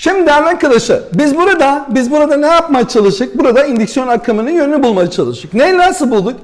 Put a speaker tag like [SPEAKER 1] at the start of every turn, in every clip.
[SPEAKER 1] Şimdi değerli arkadaşlar biz burada biz burada ne yapmaya çalıştık? Burada indüksiyon akımının yönünü bulmaya çalıştık. Neyi nasıl bulduk?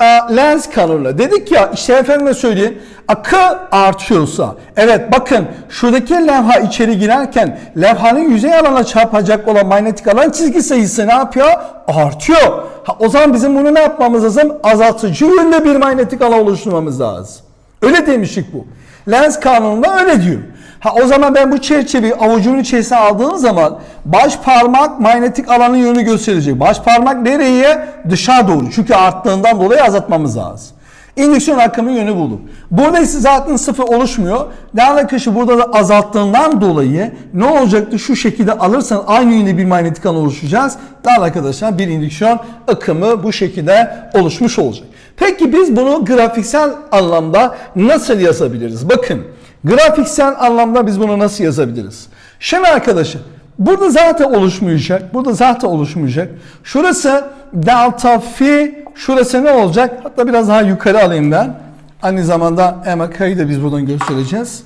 [SPEAKER 1] Ee, lens kanunuyla. Dedik ya işte efendime söyleyeyim akı artıyorsa evet bakın şuradaki levha içeri girerken levhanın yüzey alana çarpacak olan manyetik alan çizgi sayısı ne yapıyor? Artıyor. Ha, o zaman bizim bunu ne yapmamız lazım? Azaltıcı yönde bir manyetik alan oluşturmamız lazım. Öyle demiştik bu. Lens kanununda öyle diyor. Ha o zaman ben bu çerçeveyi avucumun içerisine aldığım zaman baş parmak manyetik alanın yönünü gösterecek. Baş parmak nereye? Dışa doğru. Çünkü arttığından dolayı azaltmamız lazım. İndüksiyon akımının yönü buldum. Burada zaten sıfır oluşmuyor. Değerli arkadaşlar burada da azalttığından dolayı ne olacaktı? Şu şekilde alırsan aynı yönde bir manyetik alan oluşacağız. Değerli arkadaşlar bir indüksiyon akımı bu şekilde oluşmuş olacak. Peki biz bunu grafiksel anlamda nasıl yazabiliriz? Bakın grafiksel anlamda biz bunu nasıl yazabiliriz? Şimdi arkadaşlar burada zaten oluşmayacak. Burada zaten oluşmayacak. Şurası delta fi şurası ne olacak? Hatta biraz daha yukarı alayım ben. Aynı zamanda MK'yı da biz buradan göstereceğiz.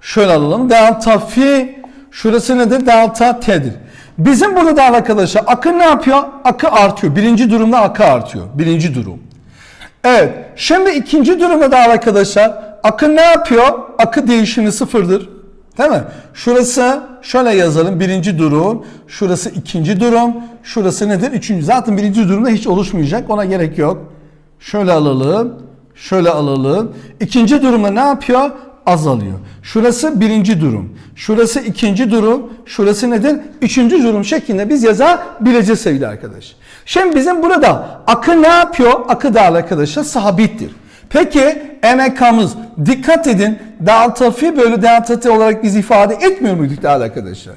[SPEAKER 1] Şöyle alalım. Delta fi şurası nedir? Delta t'dir. Bizim burada da arkadaşlar akı ne yapıyor? Akı artıyor. Birinci durumda akı artıyor. Birinci durum. Evet. Şimdi ikinci durumda da arkadaşlar akı ne yapıyor? Akı değişimi sıfırdır. Değil mi? Şurası şöyle yazalım. Birinci durum. Şurası ikinci durum. Şurası nedir? Üçüncü. Zaten birinci durumda hiç oluşmayacak. Ona gerek yok. Şöyle alalım. Şöyle alalım. İkinci durumda ne yapıyor? Azalıyor. Şurası birinci durum. Şurası ikinci durum. Şurası nedir? Üçüncü durum şeklinde biz yazabileceğiz sevgili arkadaş. Şimdi bizim burada akı ne yapıyor? Akı değerli arkadaşlar sabittir. Peki MK'mız dikkat edin delta fi bölü delta t olarak biz ifade etmiyor muyduk değerli arkadaşlar?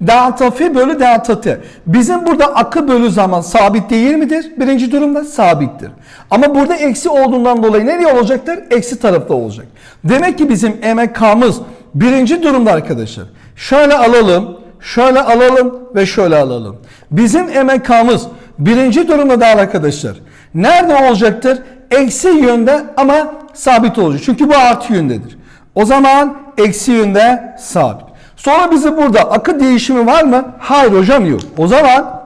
[SPEAKER 1] Delta fi bölü delta t. Bizim burada akı bölü zaman sabit değil midir? Birinci durumda sabittir. Ama burada eksi olduğundan dolayı nereye olacaktır? Eksi tarafta olacak. Demek ki bizim MK'mız birinci durumda arkadaşlar. Şöyle alalım, şöyle alalım ve şöyle alalım. Bizim MK'mız birinci durumda da arkadaşlar. Nerede olacaktır? Eksi yönde ama sabit olacak. Çünkü bu artı yöndedir. O zaman eksi yönde sabit. Sonra bize burada akı değişimi var mı? Hayır hocam yok. O zaman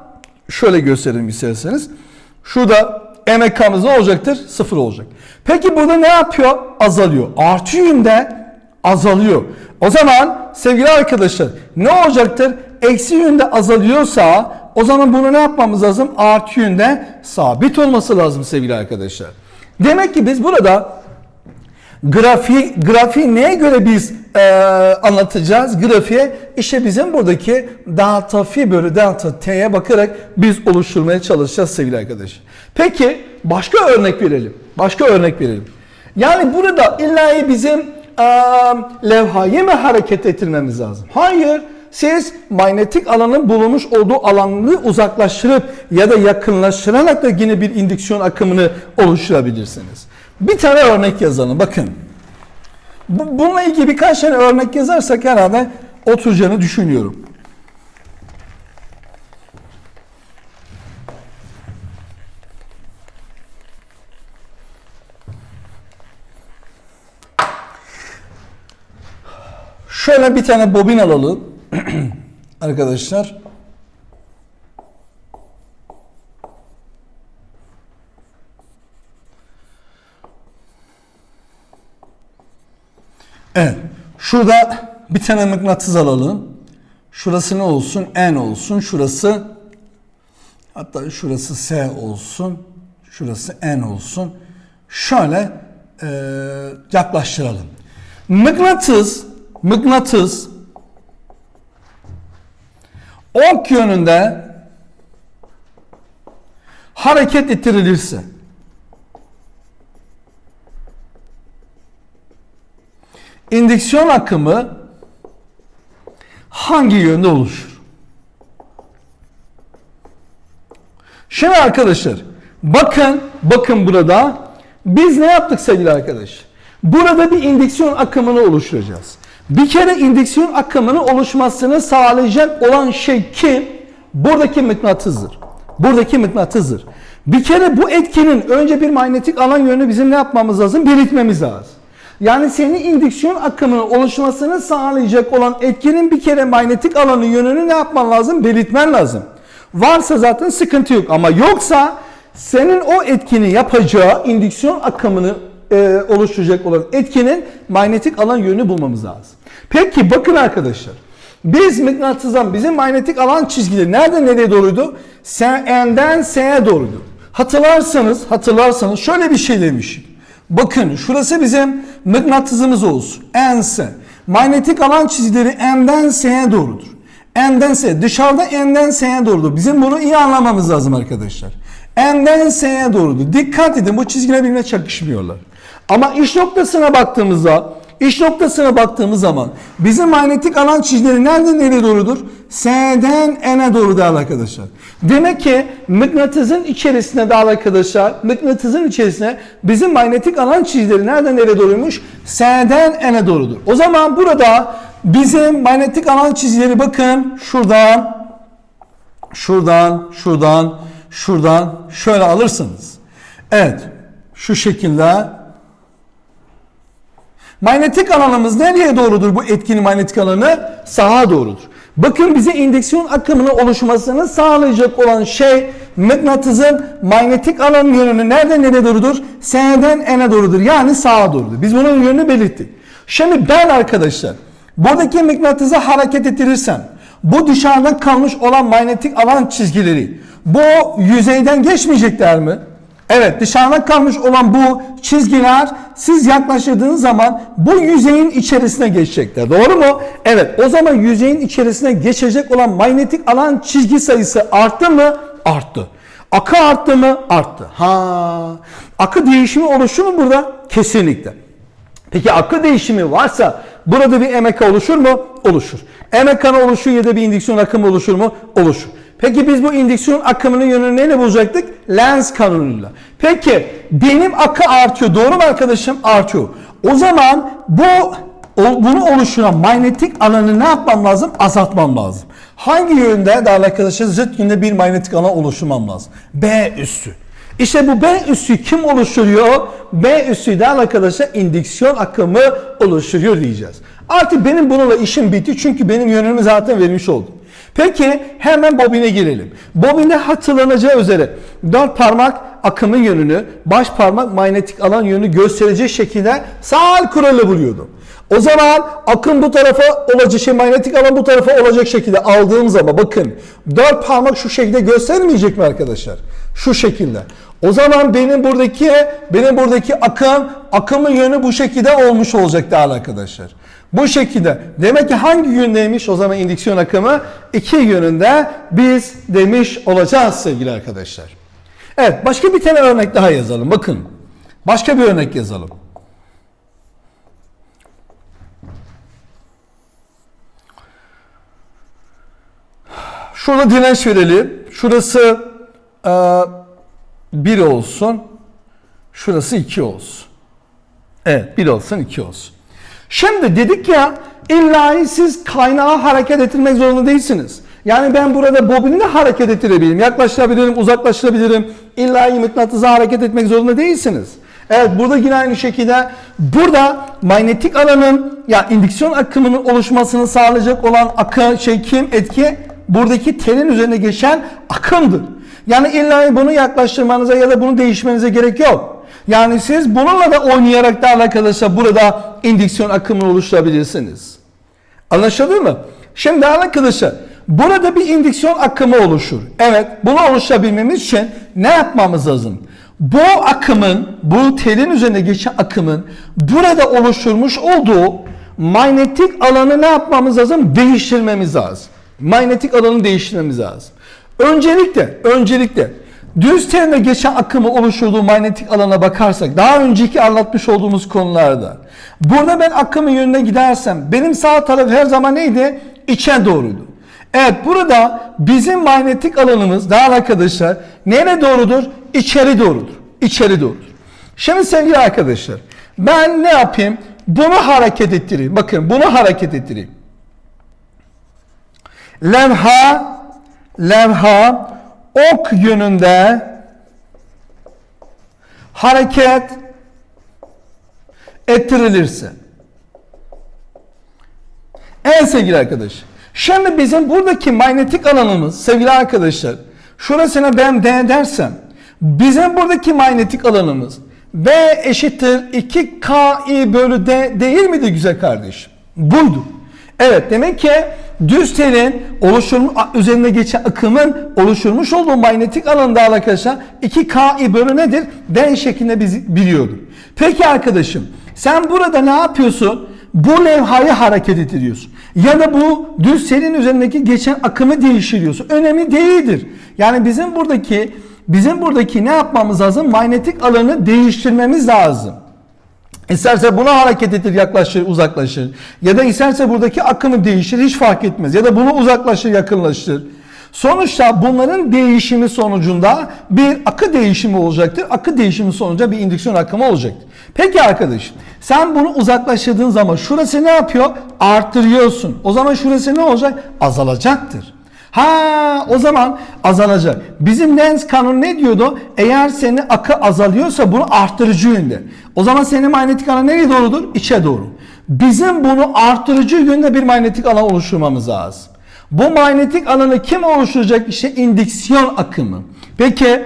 [SPEAKER 1] şöyle gösterelim isterseniz. Şurada MK'mız ne olacaktır? Sıfır olacak. Peki burada ne yapıyor? Azalıyor. Artı yönde azalıyor. O zaman sevgili arkadaşlar ne olacaktır? Eksi yönde azalıyorsa o zaman bunu ne yapmamız lazım? Artı yönde sabit olması lazım sevgili arkadaşlar. Demek ki biz burada grafiği, grafiği neye göre biz e, anlatacağız? Grafiğe işte bizim buradaki delta fi bölü delta t'ye bakarak biz oluşturmaya çalışacağız sevgili arkadaşlar. Peki başka örnek verelim. Başka örnek verelim. Yani burada illa bizim e, levhayı mı hareket ettirmemiz lazım? Hayır. Siz manyetik alanın bulunmuş olduğu alanını uzaklaştırıp ya da yakınlaştırarak da yine bir indüksiyon akımını oluşturabilirsiniz. Bir tane örnek yazalım. Bakın. Bu- Bununla ilgili birkaç tane örnek yazarsak herhalde oturacağını düşünüyorum. Şöyle bir tane bobin alalım. Arkadaşlar. Evet. Şurada bir tane mıknatıs alalım. Şurası ne olsun? N olsun. Şurası hatta şurası S olsun. Şurası N olsun. Şöyle e, yaklaştıralım. Mıknatıs mıknatıs ok yönünde hareket ettirilirse indüksiyon akımı hangi yönde oluşur? Şimdi arkadaşlar bakın bakın burada biz ne yaptık sevgili arkadaş? Burada bir indüksiyon akımını oluşturacağız. Bir kere indüksiyon akımının oluşmasını sağlayacak olan şey kim? Buradaki mıknatısdır. Buradaki mıknatısdır. Bir kere bu etkinin önce bir manyetik alan yönünü bizim ne yapmamız lazım? Belirtmemiz lazım. Yani senin indüksiyon akımının oluşmasını sağlayacak olan etkinin bir kere manyetik alanın yönünü ne yapman lazım? Belirtmen lazım. Varsa zaten sıkıntı yok ama yoksa senin o etkini yapacağı indüksiyon akımını e, oluşturacak olan etkinin manyetik alan yönünü bulmamız lazım. Peki bakın arkadaşlar. Biz mıknatısdan bizim manyetik alan çizgileri nereden nereye doğruydu? N'den S'ye doğruydu. Hatırlarsanız, hatırlarsanız şöyle bir şey demişim. Bakın şurası bizim mıknatısımız olsun. N, S. Manyetik alan çizgileri N'den S'ye doğrudur. N'den S. Dışarıda N'den S'ye doğrudur. Bizim bunu iyi anlamamız lazım arkadaşlar. N'den S'ye doğrudur. Dikkat edin bu çizgiler birbirine çakışmıyorlar. Ama iş noktasına baktığımızda iş noktasına baktığımız zaman bizim manyetik alan çizgileri nereden nereye doğrudur? S'den N'e doğru değerli arkadaşlar. Demek ki mıknatısın içerisinde değerli arkadaşlar, mıknatısın içerisinde bizim manyetik alan çizgileri nereden nereye doğruymuş? S'den N'e doğrudur. O zaman burada bizim manyetik alan çizgileri bakın şuradan, şuradan, şuradan, şuradan şöyle alırsınız. Evet, şu şekilde Manyetik alanımız nereye doğrudur bu etkinin manyetik alanı? Sağa doğrudur. Bakın bize indüksiyon akımının oluşmasını sağlayacak olan şey mıknatısın manyetik alan yönünü nereden nereye doğrudur? S'den N'e doğrudur. Yani sağa doğrudur. Biz bunun yönünü belirttik. Şimdi ben arkadaşlar buradaki mıknatısı hareket ettirirsem bu dışarıda kalmış olan manyetik alan çizgileri bu yüzeyden geçmeyecekler mi? Evet dışarıda kalmış olan bu çizgiler siz yaklaştırdığınız zaman bu yüzeyin içerisine geçecekler. Doğru mu? Evet o zaman yüzeyin içerisine geçecek olan manyetik alan çizgi sayısı arttı mı? Arttı. Akı arttı mı? Arttı. Ha, akı değişimi oluşur mu burada? Kesinlikle. Peki akı değişimi varsa burada bir emek oluşur mu? Oluşur. Kanı oluşur ya da bir indüksiyon akımı oluşur mu? Oluşur. Peki biz bu indüksiyon akımının yönünü neyle bulacaktık? Lens kanunuyla. Peki benim akı artıyor. Doğru mu arkadaşım? Artıyor. O zaman bu bunu oluşturan manyetik alanı ne yapmam lazım? Azaltmam lazım. Hangi yönde değerli arkadaşlar zıt yönde bir manyetik alan oluşturmam lazım? B üssü. İşte bu B üssü kim oluşturuyor? B üssü değerli arkadaşlar indüksiyon akımı oluşturuyor diyeceğiz. Artık benim bununla işim bitti çünkü benim yönümü zaten vermiş oldum. Peki hemen bobine girelim. Bobinde hatırlanacağı üzere dört parmak akımın yönünü, baş parmak manyetik alan yönünü gösterecek şekilde sağ kuralı buluyordu. O zaman akım bu tarafa olacak şey manyetik alan bu tarafa olacak şekilde aldığım zaman bakın dört parmak şu şekilde göstermeyecek mi arkadaşlar? Şu şekilde. O zaman benim buradaki benim buradaki akım akımın yönü bu şekilde olmuş olacak değerli arkadaşlar. Bu şekilde. Demek ki hangi yöndeymiş o zaman indüksiyon akımı? iki yönünde biz demiş olacağız sevgili arkadaşlar. Evet başka bir tane örnek daha yazalım. Bakın. Başka bir örnek yazalım. Şurada direnç verelim. Şurası e, 1 olsun. Şurası 2 olsun. Evet 1 olsun 2 olsun. Şimdi dedik ya illa siz kaynağı hareket ettirmek zorunda değilsiniz. Yani ben burada bobini de hareket ettirebilirim. Yaklaştırabilirim, uzaklaştırabilirim. İlla mıknatısı hareket etmek zorunda değilsiniz. Evet burada yine aynı şekilde burada manyetik alanın ya indüksiyon akımının oluşmasını sağlayacak olan akı şey kim etki buradaki telin üzerine geçen akımdır. Yani illa bunu yaklaştırmanıza ya da bunu değişmenize gerek yok. Yani siz bununla da oynayarak da arkadaşlar burada indüksiyon akımını oluşturabilirsiniz. Anlaşıldı mı? Şimdi arkadaşlar burada bir indüksiyon akımı oluşur. Evet bunu oluşturabilmemiz için ne yapmamız lazım? Bu akımın, bu telin üzerine geçen akımın burada oluşturmuş olduğu manyetik alanı ne yapmamız lazım? Değiştirmemiz lazım. Manyetik alanı değiştirmemiz lazım. Öncelikle, öncelikle düz teline geçen akımı oluşturduğu manyetik alana bakarsak daha önceki anlatmış olduğumuz konularda burada ben akımın yönüne gidersem benim sağ taraf her zaman neydi? İçe doğruydu. Evet burada bizim manyetik alanımız daha arkadaşlar nereye doğrudur? İçeri doğrudur. İçeri doğrudur. Şimdi sevgili arkadaşlar ben ne yapayım? Bunu hareket ettireyim. Bakın bunu hareket ettireyim. Levha levha ok yönünde hareket ettirilirse. Evet sevgili arkadaş. Şimdi bizim buradaki manyetik alanımız sevgili arkadaşlar. Şurasına ben D dersem bizim buradaki manyetik alanımız B eşittir 2KI bölü D değil miydi güzel kardeşim? Buydu. Evet demek ki düz telin oluşturmuş üzerinde geçen akımın oluşturmuş olduğu manyetik alanda arkadaşlar 2Ki bölü nedir? D şeklinde biz biliyorduk. Peki arkadaşım sen burada ne yapıyorsun? Bu levhayı hareket ettiriyorsun. Ya da bu düz telin üzerindeki geçen akımı değiştiriyorsun. Önemli değildir. Yani bizim buradaki bizim buradaki ne yapmamız lazım? Manyetik alanı değiştirmemiz lazım. İsterse buna hareket ettir, yaklaşır, uzaklaşır. Ya da isterse buradaki akımı değiştir, hiç fark etmez. Ya da bunu uzaklaşır, yakınlaştır. Sonuçta bunların değişimi sonucunda bir akı değişimi olacaktır. Akı değişimi sonucunda bir indüksiyon akımı olacaktır. Peki arkadaşım sen bunu uzaklaştırdığın zaman şurası ne yapıyor? Arttırıyorsun. O zaman şurası ne olacak? Azalacaktır. Ha o zaman azalacak. Bizim Lenz kanunu ne diyordu? Eğer senin akı azalıyorsa bunu arttırıcı yönde. O zaman senin manyetik alan nereye doğrudur? İçe doğru. Bizim bunu arttırıcı yönde bir manyetik alan oluşturmamız lazım. Bu manyetik alanı kim oluşturacak? İşte indüksiyon akımı. Peki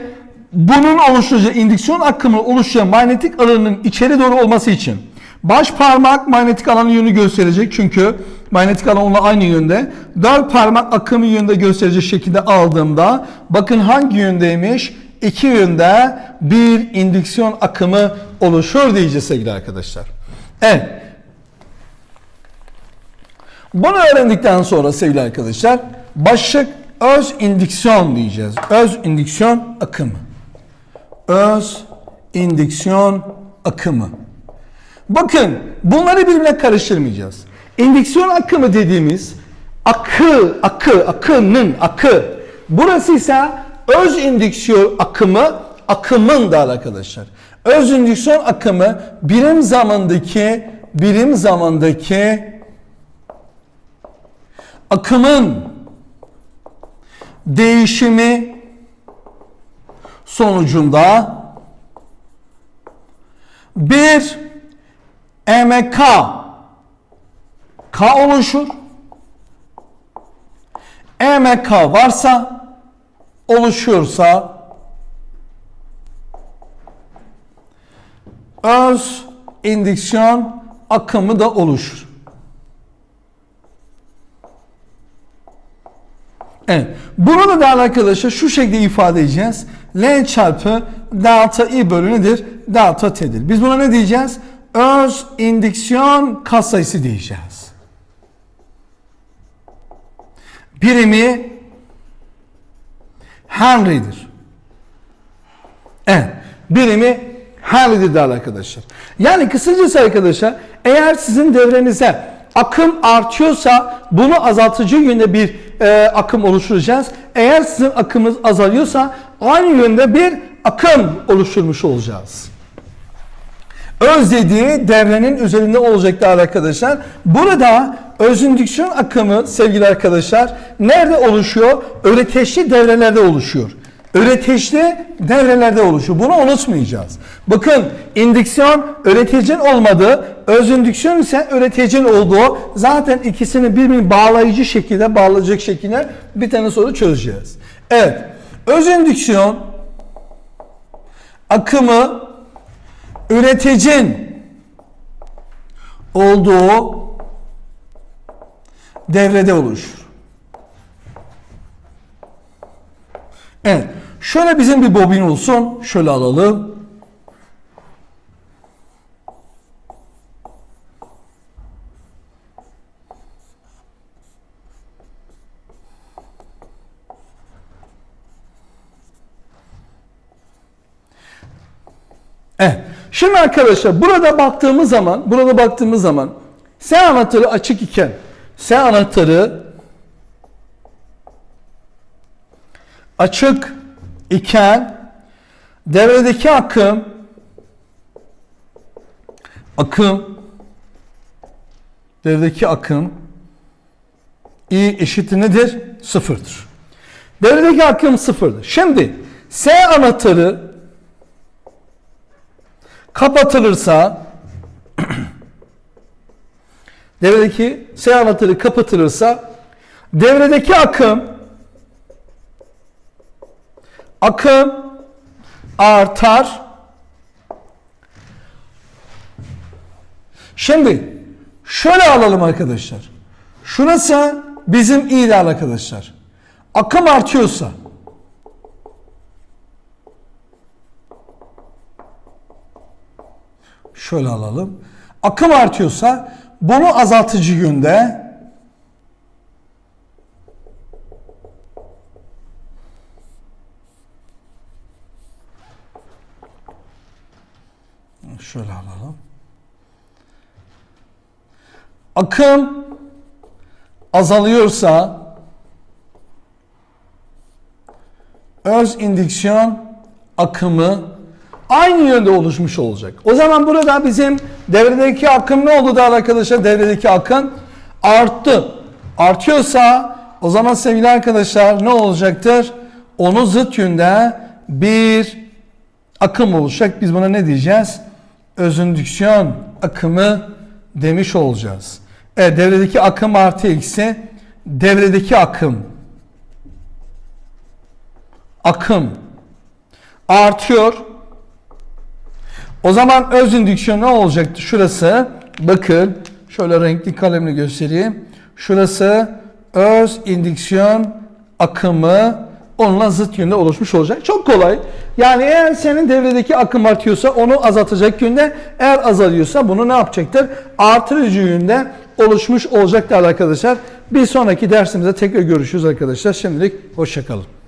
[SPEAKER 1] bunun oluşturacağı indüksiyon akımı oluşan manyetik alanın içeri doğru olması için baş parmak manyetik alanın yönü gösterecek çünkü manyetik alan onunla aynı yönde. Dört parmak akımı yönde gösterecek şekilde aldığımda bakın hangi yöndeymiş? İki yönde bir indüksiyon akımı oluşur diyeceğiz sevgili arkadaşlar. Evet. Bunu öğrendikten sonra sevgili arkadaşlar başlık öz indüksiyon diyeceğiz. Öz indüksiyon akımı. Öz indüksiyon akımı. Bakın bunları birbirine karıştırmayacağız. İndüksiyon akımı dediğimiz akı, akı, akının akı. Burası ise öz indüksiyon akımı, akımın da arkadaşlar. Öz indüksiyon akımı birim zamandaki, birim zamandaki akımın değişimi sonucunda bir EMK K oluşur. EMK varsa oluşuyorsa öz indüksiyon akımı da oluşur. Evet. Bunu da değerli arkadaşlar şu şekilde ifade edeceğiz. L çarpı delta I bölü nedir? Delta T'dir. Biz buna ne diyeceğiz? Öz indüksiyon katsayısı diyeceğiz. Birimi Henry'dir. Evet. Birimi Henry'dir değerli arkadaşlar. Yani kısacası arkadaşlar eğer sizin devrenize akım artıyorsa bunu azaltıcı yönde bir e, akım oluşturacağız. Eğer sizin akımınız azalıyorsa aynı yönde bir akım oluşturmuş olacağız. Öz dediği devrenin üzerinde olacaklar arkadaşlar. Burada özündüksiyon akımı sevgili arkadaşlar nerede oluşuyor? Öğreteçli devrelerde oluşuyor. Öğreteçli devrelerde oluşuyor. Bunu unutmayacağız. Bakın indüksiyon öğreticin olmadığı, özündüksiyon ise öğreticin olduğu zaten ikisini birbirine bağlayıcı şekilde bağlayacak şekilde bir tane soru çözeceğiz. Evet. Özündüksiyon akımı üreticin olduğu devrede oluşur. Evet. Şöyle bizim bir bobin olsun. Şöyle alalım. Evet. Şimdi arkadaşlar burada baktığımız zaman, burada baktığımız zaman S anahtarı açık iken S anahtarı açık iken devredeki akım akım devredeki akım I eşittir nedir? Sıfırdır. Devredeki akım sıfırdır. Şimdi S anahtarı kapatılırsa devredeki S anahtarı kapatılırsa devredeki akım akım artar. Şimdi şöyle alalım arkadaşlar. Şurası bizim ideal arkadaşlar. Akım artıyorsa şöyle alalım. Akım artıyorsa bunu azaltıcı yönde şöyle alalım. Akım azalıyorsa öz indüksiyon akımı aynı yönde oluşmuş olacak. O zaman burada bizim devredeki akım ne oldu da arkadaşlar? Devredeki akım arttı. Artıyorsa o zaman sevgili arkadaşlar ne olacaktır? Onun zıt yönde bir akım olacak. Biz buna ne diyeceğiz? Özündüksiyon akımı demiş olacağız. Evet devredeki akım artı eksi devredeki akım akım artıyor. O zaman öz indüksiyon ne olacaktı? Şurası bakın şöyle renkli kalemle göstereyim. Şurası öz indüksiyon akımı onunla zıt yönde oluşmuş olacak. Çok kolay. Yani eğer senin devredeki akım artıyorsa onu azaltacak yönde, eğer azalıyorsa bunu ne yapacaktır? Artırıcı yönde oluşmuş olacaktır arkadaşlar. Bir sonraki dersimizde tekrar görüşürüz arkadaşlar. Şimdilik hoşçakalın.